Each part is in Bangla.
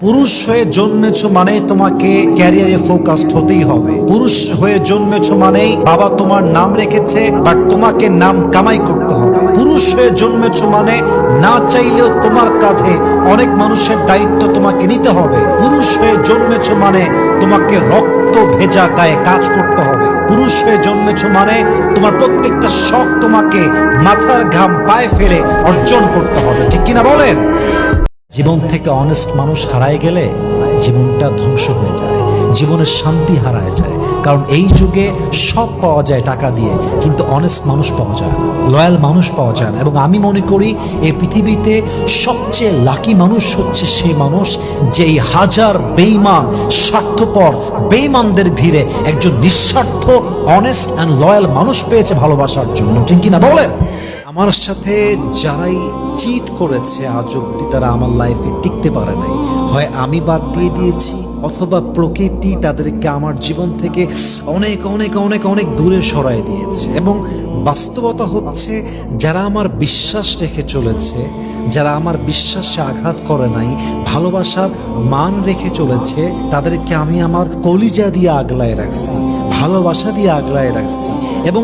পুরুষ হয়ে জন্মেছ মানে তোমাকে ক্যারিয়ারে ফোকাসড হতেই হবে। পুরুষ হয়ে জন্মেছ মানেই বাবা তোমার নাম রেখেছে বাট তোমাকে নাম কামাই করতে হবে। পুরুষ হয়ে জন্মেছ মানে না চাইলেও তোমার কাঁধে অনেক মানুষের দায়িত্ব তোমাকে নিতে হবে। পুরুষ হয়ে জন্মেছ মানে তোমাকে রক্ত ভেজা গায়ে কাজ করতে হবে। পুরুষ হয়ে জন্মেছ মানে তোমার প্রত্যেকটা শখ তোমাকে মাথার ঘাম পায়ে ফেলে অর্জন করতে হবে। ঠিক কিনা বলেন? জীবন থেকে অনেস্ট মানুষ হারায় গেলে জীবনটা ধ্বংস হয়ে যায়, জীবনের শান্তি হারায় যায়। কারণ এই যুগে সব পাওয়া যায় টাকা দিয়ে, কিন্তু অনেস্ট মানুষ পাওয়া যায় না লয়াল মানুষ পাওয়া যায় না। এবং আমি মনে করি এই পৃথিবীতে সবচেয়ে লাকি মানুষ হচ্ছে সেই মানুষ যেই হাজার বেইমান স্বার্থপর বেইমানদের ভিড়ে একজন নিঃস্বার্থ অনেস্ট অ্যান্ড লয়াল মানুষ পেয়েছে ভালোবাসার জন্য। ঠিক কিনা? বলেন! আমার সাথে যারাই চিট করেছে, আজ অব্দি তারা আমার লাইফে টিকতে পারে নাই। হয় আমি বাদ দিয়ে দিয়েছি, অথবা প্রকৃতি তাদেরকে আমার জীবন থেকে অনেক অনেক অনেক অনেক দূরে সরায় দিয়েছে। এবং বাস্তবতা হচ্ছে, যারা আমার বিশ্বাস রেখে চলেছে, যারা আমার বিশ্বাসে আঘাত করে নাই, ভালোবাসার মান রেখে চলেছে, তাদেরকে আমি আমার কলিজা দিয়ে আগলায় রাখছি। ভালোবাসা দিয়ে আগলায় রাখছি এবং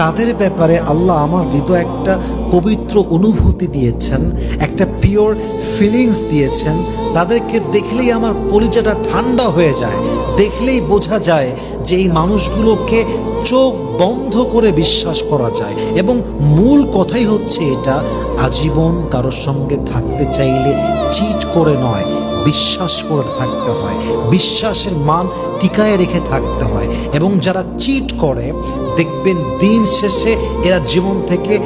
তাদের ব্যাপারে আল্লাহ আমার হৃদয় একটা পবিত্র অনুভূতি দিয়েছেন, একটা পিওর ফিলিংস দিয়েছেন। তাদেরকে দেখলেই আমার কলিজাটা ঠান্ডা হয়ে যায়, দেখলেই বোঝা যায় যে এই মানুষগুলোকে চোখ বন্ধ করে বিশ্বাস করা যায় এবং মূল কথাই হচ্ছে এটা, আজীবন কারোর সঙ্গে থাকতে চাইলে চিট করে নয় বিশ্বাস করে থাকতে হয়। বিশ্বাসের মান টিকায় রেখে থাকতে হয়। এবং যারা চিট করে, দেখবেন দিন শেষে এরা জীবন থেকে